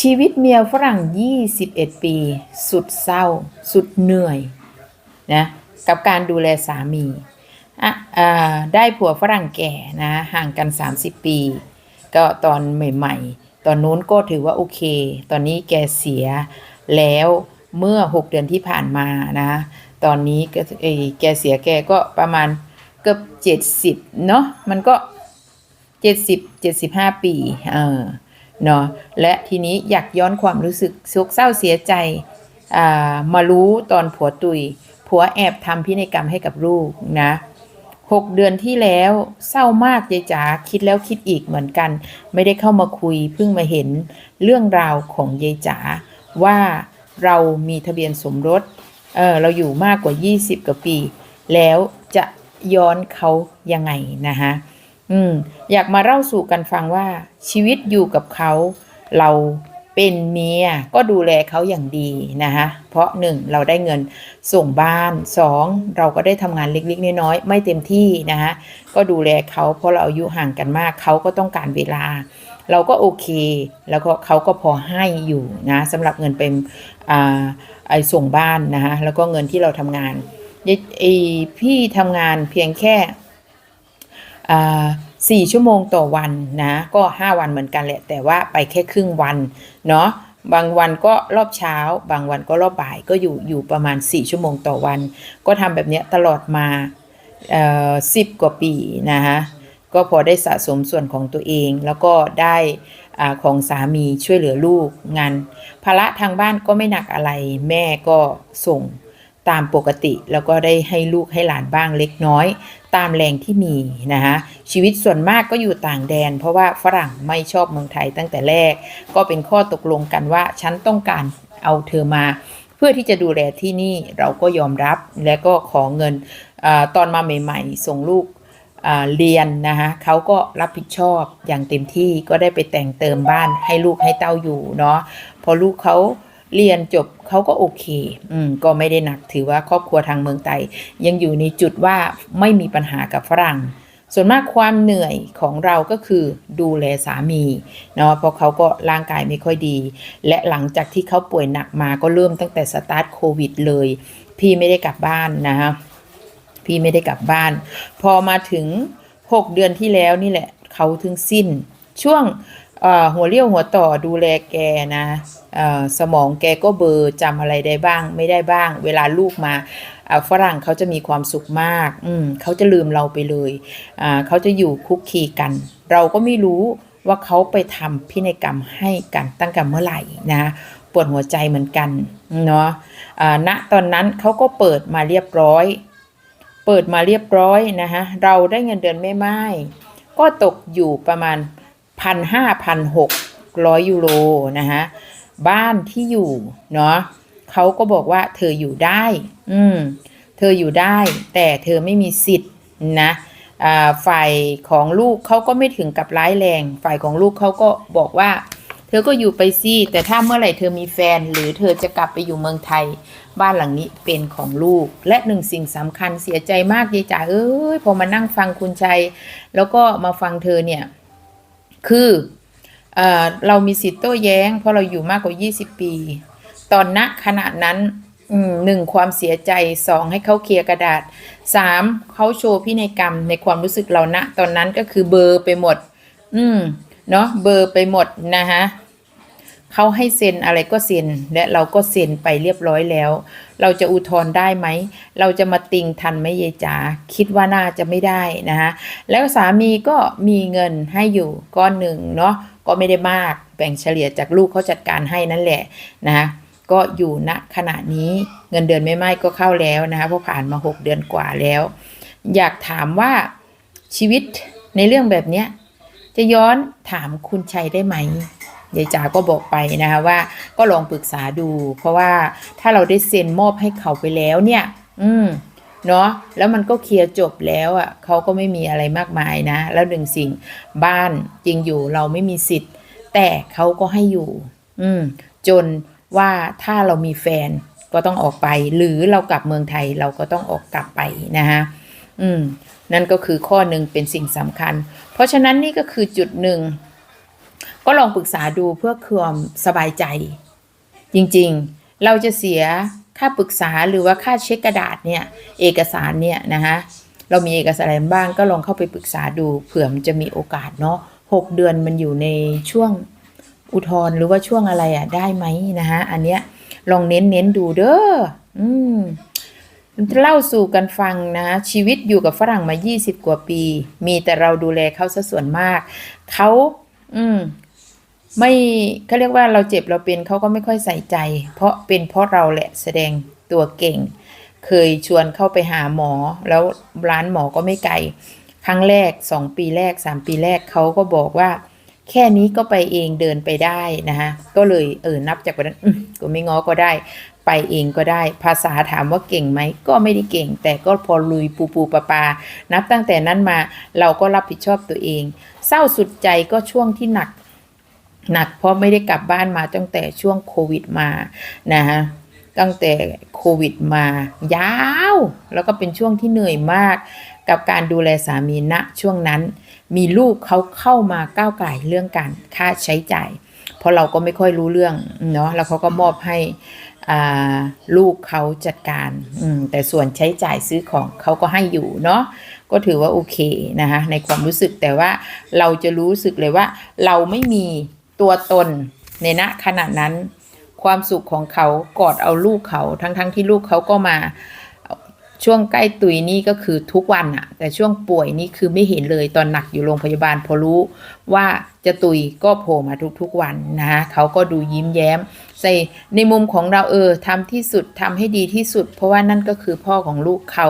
ชีวิตเมียฝรั่ง 21 ปี สุดเศร้า สุดเหนื่อยนะกับการดูแลสามีอะได้ผัวฝรั่งแก่นะห่างกัน 30 ปี ก็ตอนใหม่ ๆ ตอนนู้นก็ถือว่าโอเค ตอนนี้แกเสียแล้วเมื่อ 6 เดือนที่ผ่านมานะตอนนี้ก็เอยแกเสียแกก็ประมาณเกือบ 70 เนาะมันก็ 70 75 ปีเออ เนาะและทีนี้อยากย้อนความรู้สึกโศกเศร้าเสียใจามารู้ตอนผัวตุย ผัวแอบทำพินัยกรรมให้กับลูกนะหกเดือนที่แล้วเศร้ามากยายจ๋าคิดแล้วคิดอีกเหมือนกัน ไม่ได้เข้ามาคุยเพิ่งมาเห็นเรื่องราวของยายจ๋าว่าเรามีทะเบียนสมรสเออเราอยู่มากกว่า 20 กว่าปี แล้วจะย้อนเขายังไงนะฮะ อืม อยากมาเล่าสู่กันฟังว่า ชีวิตอยู่กับเขา เราเป็นเมียก็ดูแลเขาอย่างดีนะคะเพราะหนึ่งเราได้เงินส่งบ้านสองเราก็ได้ทำงานเล็กๆน้อยๆไม่เต็มที่นะคะก็ดูแลเขาเพราะเราอายุห่างกันมากเขาก็ต้องการเวลา เราก็โอเค แล้วก็เขาก็พอให้อยู่นะสำหรับเงินเป็นอ่าไอส่งบ้านนะคะแล้วก็เงินที่เราทำงานไอพี่ทำงานเพียงแค่อ่า สี่ชั่วโมงต่อวันนะ ก็ 5 วันเหมือนกันแหละ แต่ว่าไปแค่ครึ่งวันเนาะบางวันก็รอบเช้า บางวันก็รอบบ่ายก็อยู่อยู่ประมาณ 4 ชั่วโมงต่อวัน ก็ทำแบบเนี้ยตลอดมาเอ่อสิบกว่าปีนะคะก็พอได้สะสมส่วนของตัวเอง แล้วก็ได้อาของสามีช่วยเหลือลูกงานภาระทางบ้านก็ไม่หนักอะไรแม่ก็ส่ง ตามปกติ แล้วก็ได้ให้ลูกให้หลานบ้างเล็กน้อย ตามแรงที่มีนะคะชีวิตส่วนมากก็อยู่ต่างแดน เพราะว่าฝรั่งไม่ชอบเมืองไทยตั้งแต่แรก ก็เป็นข้อตกลงกันว่าฉันต้องการเอาเธอมา เพื่อที่จะดูแลที่นี่เราก็ยอมรับและก็ขอเงินอตอนมาใหม่ๆ ส่งลูกเรียนนะคะเขาก็รับผิดชอบอย่างเต็มที่ก็ได้ไปแต่งเติมบ้านให้ลูกให้เต้าอยู่เนาะพอลูกเขา เรียนจบเขาก็โอเค อืมก็ไม่ได้หนักถือว่าครอบครัวทางเมืองไทยยังอยู่ในจุดว่าไม่มีปัญหากับฝรั่ง ส่วนมากความเหนื่อยของเราก็คือดูแลสามีเนาะเพราะเขาก็ร่างกายไม่ค่อยดี และหลังจากที่เขาป่วยหนักมาก็เริ่มตั้งแต่สตาร์ทโควิดเลย พี่ไม่ได้กลับบ้านนะฮะพี่ไม่ได้กลับบ้าน พอมาถึง 6 เดือนที่แล้วนี่แหละ เขาถึงสิ้นช่วง หัวเรี่ยวหัวต่อดูแลแกนะสมองแกก็เบอร์จำอะไรได้บ้าง ไม่ได้บ้าง เวลาลูกมาฝรั่งเขาจะมีความสุขมาก อืเขาจะลืมเราไปเลยเขาจะอยู่คุกคีกัน เราก็ไม่รู้ว่าเขาไปทำพินัยกรรมให้กันตั้งแต่เมื่อไหร่นะปวดหัวใจเหมือนกันเนาะณตอนนั้นเขาก็เปิดมาเรียบร้อย เปิดมาเรียบร้อยนะคะเราได้เงินเดือนไม่ไม้ก็ตกอยู่ประมาณ พันห้าพันหกร้อยยูโรนะคะบ้านที่อยู่เนาะเขาก็บอกว่าเธออยู่ได้ อืม เธออยู่ได้ แต่เธอไม่มีสิทธิ์นะฝ่ายของลูกเขาก็ไม่ถึงกับร้ายแรง ฝ่ายของลูกเขาก็บอกว่า เธอก็อยู่ไปสิแต่ถ้าเมื่อไหร่เธอมีแฟน หรือเธอจะกลับไปอยู่เมืองไทย บ้านหลังนี้เป็นของลูก และหนึ่งสิ่งสำคัญเสียใจมากยายจ๋าเอ้ยพอมานั่งฟังคุณชัย แล้วก็มาฟังเธอเนี่ย คือเอเรามีสิทธิ์โต้แย้ง เพราะเราอยู่มากกว่า 20 ปี ตอนณขณะนั้นหนึ่งความเสียใจสองให้เขาเคลียร์กระดาษสามเขาโชว์พินัยกรรมในความรู้สึกเราณตอนนั้นก็คือเบอร์ไปหมด อืมเนาะเบอร์ไปหมดนะคะ เขาให้เซ็นอะไรก็เซ็น และเราก็เซ็นไปเรียบร้อยแล้ว เราจะอุทธรณ์ได้ไหม เราจะมาติงทันไหมยายจ๋าคิดว่าน่าจะไม่ได้นะคะแล้วสามีก็มีเงินให้อยู่ก้อนหนึ่งเนาะก็ไม่ได้มากแบ่งเฉลี่ยจากลูกเขาจัดการให้นั่นแหละนะคะก็อยู่ณขณะนี้เงินเดือนไม่ไม้ก็เข้าแล้วนะคะเพราะผ่านมา 6 เดือนกว่าแล้ว อยากถามว่าชีวิตในเรื่องแบบนี้จะย้อนถามคุณชัยได้ไหม ยายจ๋าก็บอกไปนะคะว่าก็ลองปรึกษาดู เพราะว่าถ้าเราได้เซ็นมอบให้เขาไปแล้วเนี่ย อืมเนาะแล้วมันก็เคลียร์จบแล้วอะ่ะเขาก็ไม่มีอะไรมากมายนะ แล้วหนึ่งสิ่งบ้านจริงอยู่เราไม่มีสิทธิ์ แต่เขาก็ให้อยู่ อืม จนว่าถ้าเรามีแฟนก็ต้องออกไป หรือเรากลับเมืองไทยเราก็ต้องออกกลับไปนะคะอืม นั่นก็คือข้อหนึ่งเป็นสิ่งสำคัญ เพราะฉะนั้นนี่ก็คือจุดหนึ่ง ก็ลองปรึกษาดูเพื่อความสบายใจ จริงๆ เราจะเสียค่าปรึกษาหรือว่าค่าเช็คกระดาษเนี่ย เอกสารเนี่ยนะคะเรามีเอกสารอะไรบ้างก็ลองเข้าไปปรึกษาดูเผื่อมันจะมีโอกาสเนาะหกเดือนมันอยู่ในช่วงอุทธรณ์หรือว่าช่วงอะไรอะ่ะได้ไหมนะคะอันเนี้ยลองเน้นเน้นดูเด้ออืมเล่าสู่กันฟังนะ ชีวิตอยู่กับฝรั่งมา 20 กว่าปี มีแต่เราดูแลเขาซะส่วนมาก เขาอืม ไม่เขาเรียกว่าเราเจ็บเราเป็นเขาก็ไม่ค่อยใส่ใจ เพราะเป็นเพราะเราแหละแสดงตัวเก่ง เคยชวนเข้าไปหาหมอ แล้วร้านหมอก็ไม่ไกล ครั้งแรกสองปีแรกสามปีแรกเขาก็บอกว่า แค่นี้ก็ไปเองเดินไปได้นะคะก็เลยเออนับจากวันนั้นก็ไม่ง้อก็ได้ ไปเองก็ได้ ภาษาถามว่าเก่งไหมก็ไม่ได้เก่ง แต่ก็พอลุยปูปูปลาปานับตั้งแต่นั้นมาเราก็รับผิดชอบตัวเอง เศร้าสุดใจก็ช่วงที่หนัก หนักเพราะไม่ได้กลับบ้านมาตั้งแต่ช่วงโควิดมานะฮะตั้งแต่โควิดมายาว แล้วก็เป็นช่วงที่เหนื่อยมาก กับการดูแลสามีณช่วงนั้น มีลูกเขาเข้ามาก้าวไก่เรื่องการค่าใช้จ่าย เพราะเราก็ไม่ค่อยรู้เรื่องเนาะแล้วเขาก็มอบให้ลูกเขาจัดการแต่ส่วนใช้จ่ายซื้อของเขาก็ให้อยู่เนาะก็ถือว่าโอเคนะคะในความรู้สึกแต่ว่าเราจะรู้สึกเลยว่าเราไม่มี ตัวตนในณขณะนั้น ความสุขของเขากอดเอาลูกเขาทั้งๆทที่ลูกเขาก็มาช่วงใกล้ตุยนี่ก็คือทุกวันอะแต่ช่วงป่วยนี่คือไม่เห็นเลยตอนหนักอยู่โรงพยาบาลพอรู้ว่าจะตุยก็โผล่มาทุกๆวันนะคะเขาก็ดูยิ้มแย้มใส่ในมุมของเราเออทำที่สุดทำให้ดีที่สุด เพราะว่านั่นก็คือพ่อของลูกเขา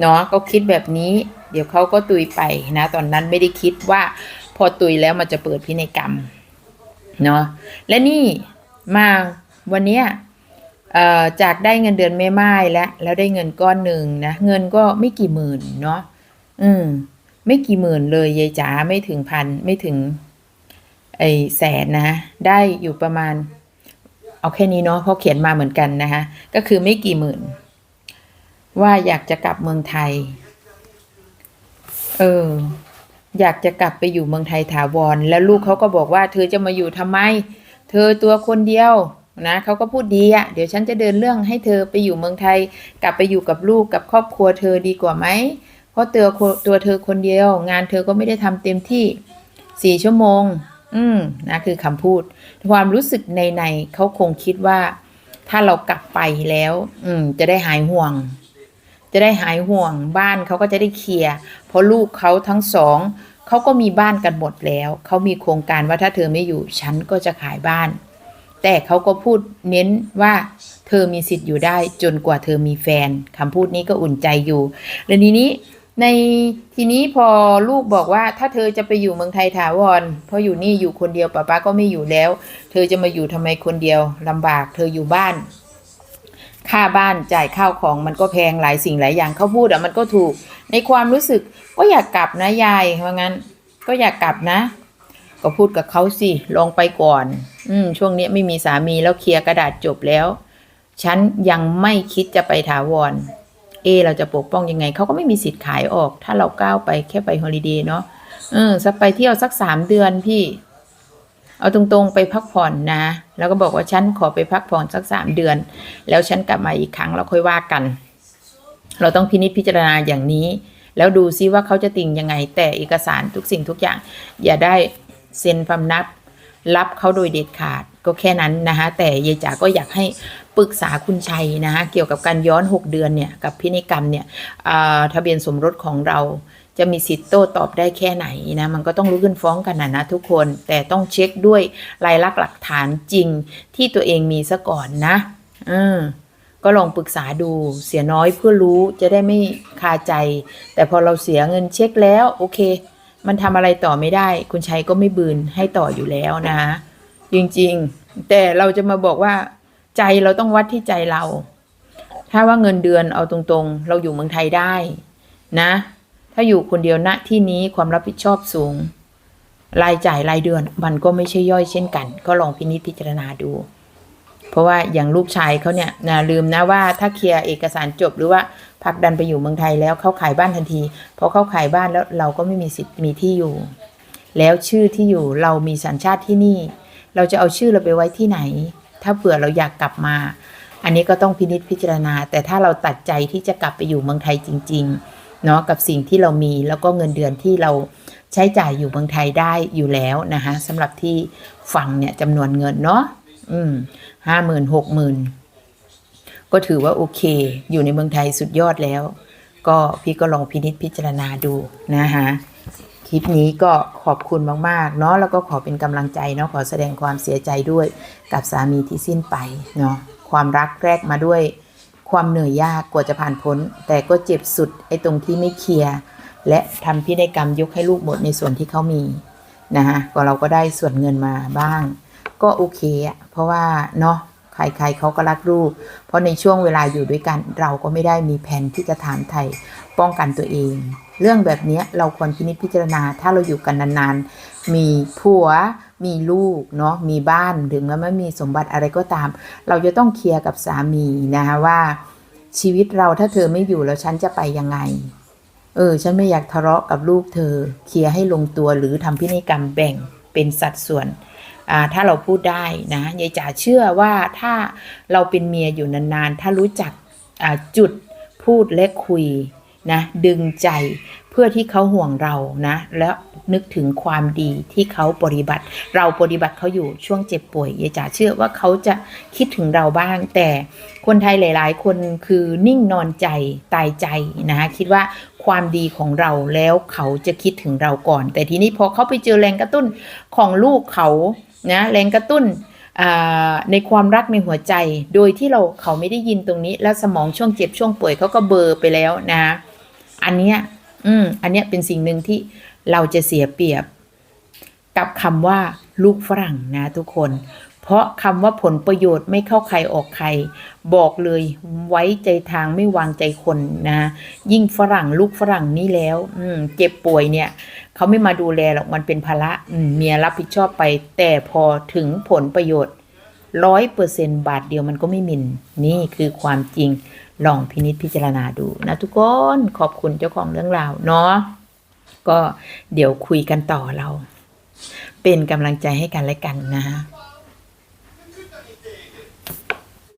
เนาะก็คิดแบบนี้ เดี๋ยวเขาก็ตุยไปนะ ตอนนั้นไม่ได้คิดว่าพอตุยแล้วมันจะเปิดพินัยกรรม เนาะและนี่มาวันเนี้ยจากได้เงินเดือนแม่ไม้แล้วแล้วได้เงินก้อนหนึ่งนะเงินก็ไม่กี่หมื่นเนาะอืมไม่กี่หมื่นเลยยายจ๋าไม่ถึงพันไม่ถึงไอแสนนะได้อยู่ประมาณ เอาแค่นี้เนาะเพราะเขียนมาเหมือนกันนะคะก็คือไม่กี่หมื่น ว่าอยากจะกลับเมืองไทย เออ อยากจะกลับไปอยู่เมืองไทยถาวร แล้วลูกเขาก็บอกว่า เธอจะมาอยู่ทำไม เธอตัวคนเดียวนะเขาก็พูดดีอะ่ะเดี๋ยวฉันจะเดินเรื่องให้เธอไปอยู่เมืองไทย กลับไปอยู่กับลูกกับครอบครัวเธอดีกว่าไหมเพราะตัวตัวเธอคนเดียว งานเธอก็ไม่ได้ทำเต็มที่สี่ชั่วโมง อืมนะคือคำพูด ความรู้สึกในในเขาคงคิดว่า ถ้าเรากลับไปแล้ว อืม จะได้หายห่วง จะได้หายห่วงบ้านเขาก็จะได้เคลียร์เพราะลูกเขาทั้งสองเขาก็มีบ้านกันหมดแล้ว เขามีโครงการว่าถ้าเธอไม่อยู่ฉันก็จะขายบ้าน แต่เขาก็พูดเน้นว่าเธอมีสิทธิ์อยู่ได้จนกว่าเธอมีแฟนคำพูดนี้ก็อุ่นใจอยู่แล้วทีนี้ในทีนี้พอลูกบอกว่าถ้าเธอจะไปอยู่เมืองไทยถาวรเพราะอยู่นี่อยู่คนเดียวป้าป้าก็ไม่อยู่แล้ว เธอจะมาอยู่ทำไมคนเดียวลำบาก เธออยู่บ้าน ค่าบ้านจ่ายข้าวของมันก็แพงหลายสิ่งหลายอย่างเขาพูดอะมันก็ถูก ในความรู้สึกก็อยากกลับนะยายว่างั้นก็อยากกลับนะ ก็พูดกับเขาสิลองไปก่อน อืมช่วงนี้ไม่มีสามีแล้วเคลียร์กระดาษจบแล้ว ฉันยังไม่คิดจะไปถาวร เอ เราจะปกป้องยังไงเขาก็ไม่มีสิทธิ์ขายออก ถ้าเราก้าวไปแค่ไปฮอลิเดย์เนาะเออสักไปเที่ยวสักสามเดือนพี่ เอาตรงๆไปพักผ่อนนะ แล้วก็บอกว่าฉันขอไปพักผ่อนสักสามเดือน แล้วฉันกลับมาอีกครั้งเราค่อยว่ากัน เราต้องพินิจพิจารณาอย่างนี้ แล้วดูซิว่าเขาจะติ่งยังไง แต่เอกสารทุกสิ่งทุกอย่าง อย่าได้เซ็นพำนับรับเขาโดยเด็ดขาดก็แค่นั้นนะคะแต่ยายจ๋าก็อยากให้ปรึกษาคุณชัยนะคะเกี่ยวกับการย้อน 6 เดือนเนี่ยกับพินัยกรรมเนี่ยทะเบียนสมรสของเรา จะมีสิทธิ์โต้ตอบได้แค่ไหนนะมันก็ต้องรู้ขึ้นฟ้องกันนะนะทุกคนแต่ต้องเช็คด้วยลายลักษณ์หลักฐานจริงที่ตัวเองมีซะก่อนนะเออก็ลองปรึกษาดูเสียน้อยเพื่อรู้จะได้ไม่คาใจ แต่พอเราเสียเงินเช็คแล้ว โอเค มันทำอะไรต่อไม่ได้ คุณชัยก็ไม่บืนให้ต่ออยู่แล้วนะ จริงๆ แต่เราจะมาบอกว่า ใจเราต้องวัดที่ใจเรา ถ้าว่าเงินเดือนเอาตรงๆ เราอยู่เมืองไทยได้นะ ถ้าอยู่คนเดียวณที่นี้ความรับผิดชอบสูง รายจ่ายรายเดือนมันก็ไม่ใช่ย่อยเช่นกัน ก็ลองพินิจพิจารณาดู เพราะว่าอย่างลูกชายเขาเนี่ยนะลืมนะว่าถ้าเคลียร์เอกสารจบหรือว่าผลักดันไปอยู่เมืองไทยแล้วเขาขายบ้านทันทีพอเขาขายบ้านแล้วเราก็ไม่มีสิทธิ์มีที่อยู่ แล้วชื่อที่อยู่เรามีสัญชาติที่นี่ เราจะเอาชื่อเราไปไว้ที่ไหน ถ้าเผื่อเราอยากกลับมา อันนี้ก็ต้องพินิจพิจารณา แต่ถ้าเราตัดใจที่จะกลับไปอยู่เมืองไทยจริง ๆ เนาะกับสิ่งที่เรามีแล้วก็เงินเดือนที่เราใช้จ่ายอยู่เมืองไทยได้อยู่แล้วนะคะสำหรับที่ฟังเนี่ยจำนวนเงินเนาะอืมห้าหมื่นหกหมื่นก็ถือว่าโอเค อยู่ในเมืองไทยสุดยอดแล้ว ก็พี่ก็ลองพินิจพิจารณาดูนะคะคลิปนี้ก็ขอบคุณมากๆเนาะแล้วก็ขอเป็นกำลังใจเนาะขอแสดงความเสียใจด้วยกับสามีที่สิ้นไปเนาะความรักแรกมาด้วย ความเหนื่อยยากกว่าจะผ่านพ้น แต่ก็เจ็บสุดไอ้ตรงที่ไม่เคลียร์และทำพินัยกรรมยกให้ลูกหมดในส่วนที่เขามีนะคะก็เราก็ได้ส่วนเงินมาบ้าง ก็โอเคอะเพราะว่าเนาะใครๆเขาก็รักลูก เพราะในช่วงเวลาอยู่ด้วยกันเราก็ไม่ได้มีแผนที่จะถามไทยป้องกันตัวเอง เรื่องแบบนี้เราควรพินิจพิจารณาถ้าเราอยู่กันนานๆ มีผัว มีลูกเนาะมีบ้านถึงแม้ไม่มีสมบัติอะไรก็ตาม เราจะต้องเคลียร์กับสามีนะคะว่า ชีวิตเราถ้าเธอไม่อยู่แล้วฉันจะไปยังไง เออ ฉันไม่อยากทะเลาะกับลูกเธอ เคลียร์ให้ลงตัวหรือทำพินัยกรรมแบ่งเป็นสัดส่วนถ้าเราพูดได้นะยายจ๋าเชื่อว่าถ้าเราเป็นเมียอยู่นานๆ ถ้ารู้จักจุดพูดและคุย นะดึงใจเพื่อที่เขาห่วงเรานะแล้วนึกถึงความดีที่เขาปฏิบัติ เราปฏิบัติเขาอยู่ช่วงเจ็บป่วยยายจ๋าเชื่อว่าเขาจะคิดถึงเราบ้าง แต่คนไทยหลาย ๆ คนคือนิ่งนอนใจตายใจนะคะคิดว่าความดีของเราแล้วเขาจะคิดถึงเราก่อน แต่ทีนี้พอเขาไปเจอแรงกระตุ้นของลูกเขานะแรงกระตุ้นในความรักในหัวใจ โดยที่เราเขาไม่ได้ยินตรงนี้ แล้วสมองช่วงเจ็บช่วงป่วยเขาก็เบลอร์ไปแล้วนะ อันเนี้ยอืมอันเนี้ยเป็นสิ่งหนึ่งที่เราจะเสียเปรียบ กับคำว่าลูกฝรั่งนะทุกคน เพราะคำว่าผลประโยชน์ไม่เข้าใครออกใคร บอกเลยไว้ใจทางไม่วางใจคนนะ ยิ่งฝรั่งลูกฝรั่งนี่แล้ว อืม เจ็บป่วยเนี่ยเขาไม่มาดูแลหรอกมันเป็นภาระเมียรับผิดชอบไป แต่พอถึงผลประโยชน์ร้อยเปอร์เซ็นบาทเดียวมันก็ไม่มินนี่คือความจริง ลองพินิษพิจารณาดูนะทุกคนขอบคุณเจ้าของเรื่องราวเนาะก็เดี๋ยวคุยกันต่อเรา เป็นกำลังใจให้กันและกันนะฮะ